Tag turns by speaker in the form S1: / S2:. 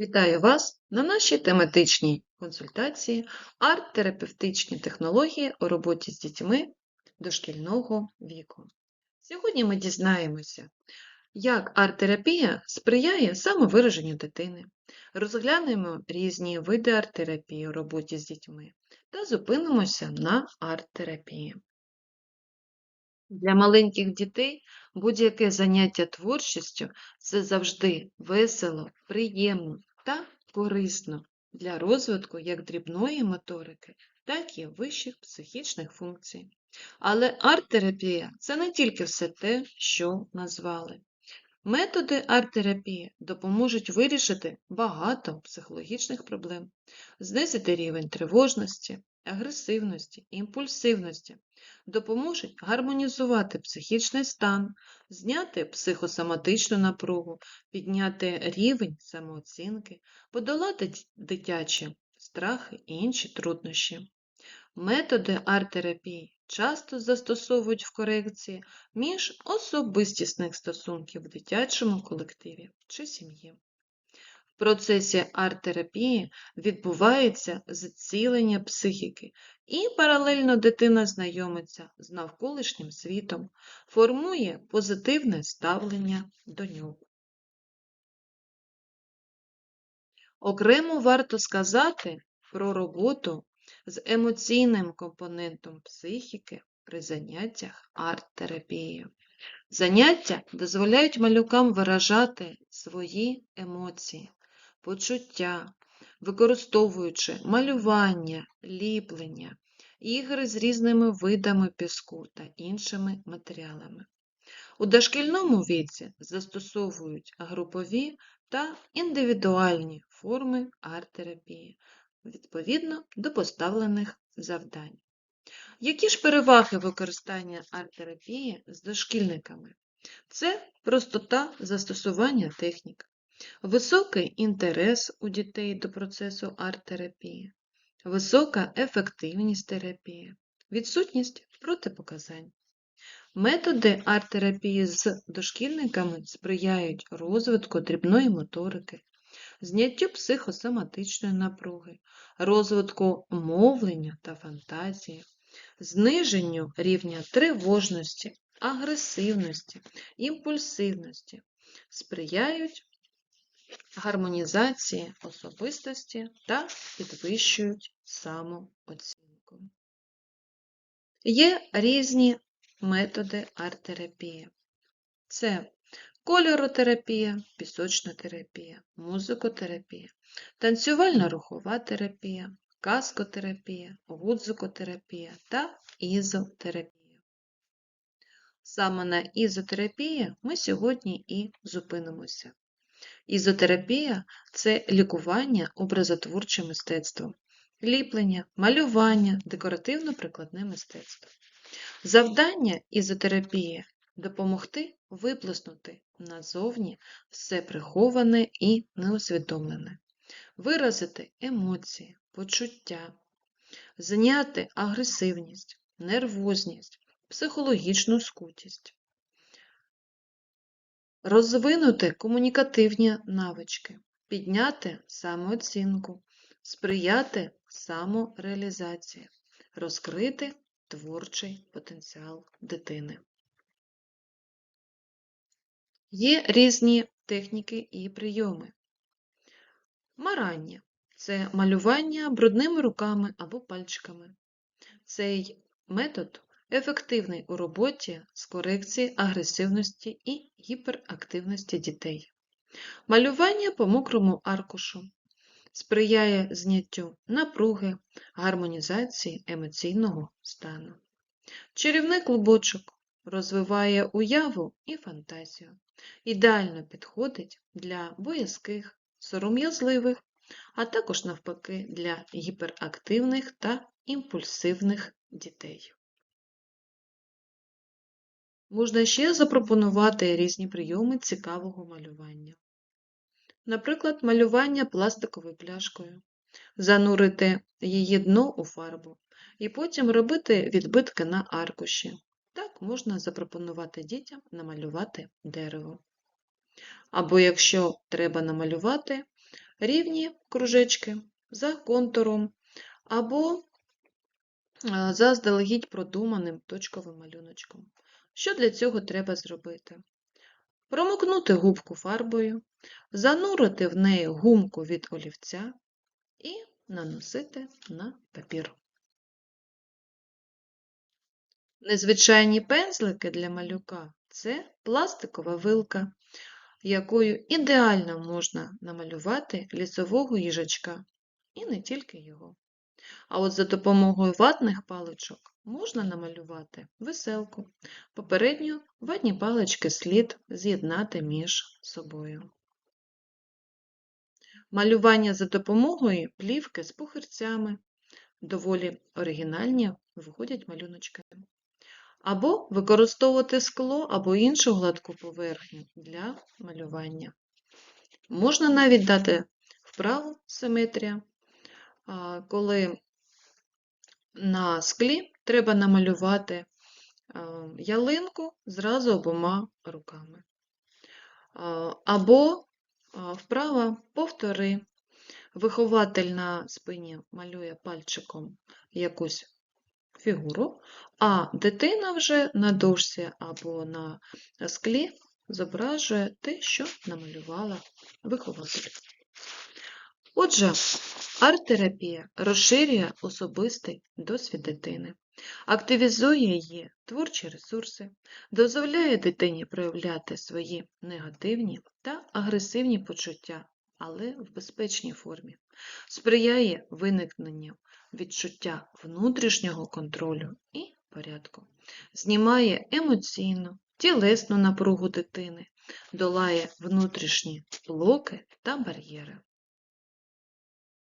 S1: Вітаю вас на нашій тематичній консультації арт-терапевтичні технології у роботі з дітьми дошкільного віку. Сьогодні ми дізнаємося, як арт-терапія сприяє самовираженню дитини, розглянемо різні види арт-терапії у роботі з дітьми та зупинимося на арт-терапії. Для маленьких дітей будь-яке заняття творчістю це завжди весело, приємно та корисно для розвитку як дрібної моторики, так і вищих психічних функцій. Але арт-терапія це не тільки все те, що назвали. Методи арт-терапії допоможуть вирішити багато психологічних проблем, знизити рівень тривожності, агресивності, імпульсивності, допоможуть гармонізувати психічний стан, зняти психосоматичну напругу, підняти рівень самооцінки, подолати дитячі страхи і інші труднощі. Методи арт-терапії часто застосовують в корекції між особистісних стосунків в дитячому колективі чи сім'ї. В процесі арт-терапії відбувається зцілення психіки, і паралельно дитина знайомиться з навколишнім світом, формує позитивне ставлення до нього. Окремо варто сказати про роботу з емоційним компонентом психіки при заняттях арт-терапією. Заняття дозволяють малюкам виражати свої емоції, почуття, використовуючи малювання, ліплення, ігри з різними видами піску та іншими матеріалами. У дошкільному віці застосовують групові та індивідуальні форми арт-терапії відповідно до поставлених завдань. Які ж переваги використання арт-терапії з дошкільниками? Це простота застосування технік, високий інтерес у дітей до процесу арт-терапії, висока ефективність терапії, відсутність протипоказань. Методи арт-терапії з дошкільниками сприяють розвитку дрібної моторики, зняттю психосоматичної напруги, розвитку мовлення та фантазії, зниженню рівня тривожності, агресивності, імпульсивності, сприяють гармонізації особистості та підвищують самооцінку. Є різні методи арт-терапії. Це кольоротерапія, пісочна терапія, музикотерапія, танцювально-рухова терапія, каскотерапія, гудзикотерапія та ізотерапія. Саме на ізотерапії ми сьогодні і зупинимося. Ізотерапія це лікування образотворчим мистецтвом, ліплення, малювання, декоративно-прикладне мистецтво. Завдання ізотерапії допомогти виплеснути назовні все приховане і неусвідомлене, виразити емоції, почуття, зняти агресивність, нервозність, психологічну скутість, розвинути комунікативні навички, підняти самооцінку, сприяти самореалізації, розкрити творчий потенціал дитини. Є різні техніки і прийоми. Марання це малювання брудними руками або пальчиками. Цей метод ефективний у роботі з корекції агресивності і гіперактивності дітей. Малювання по мокрому аркушу сприяє зняттю напруги, гармонізації емоційного стану. Чарівний клубочок розвиває уяву і фантазію. Ідеально підходить для боязких, сором'язливих, а також навпаки для гіперактивних та імпульсивних дітей. Можна ще запропонувати різні прийоми цікавого малювання. Наприклад, малювання пластиковою пляшкою, занурити її дно у фарбу і потім робити відбитки на аркуші. Так можна запропонувати дітям намалювати дерево. Або якщо треба намалювати рівні кружечки за контуром або заздалегідь продуманим точковим малюночком. Що для цього треба зробити? Промокнути губку фарбою, занурити в неї гумку від олівця і наносити на папір. Незвичайні пензлики для малюка це пластикова вилка, якою ідеально можна намалювати лісового їжачка, і не тільки його. А от за допомогою ватних паличок можна намалювати веселку. Попередньо ватні палички слід з'єднати між собою. Малювання за допомогою плівки з пухирцями. Доволі оригінальні виходять малюночки. Або використовувати скло або іншу гладку поверхню для малювання. Можна навіть дати вправу симетрія, коли на склі треба намалювати ялинку зразу обома руками. Або вправа повтори. Вихователь на спині малює пальчиком якусь фігуру, а дитина вже на дошці або на склі зображує те, що намалювала вихователь. Отже, арт-терапія розширює особистий досвід дитини, активізує її творчі ресурси, дозволяє дитині проявляти свої негативні та агресивні почуття, але в безпечній формі, сприяє виникненню відчуття внутрішнього контролю і порядку, знімає емоційну, тілесну напругу дитини, долає внутрішні блоки та бар'єри.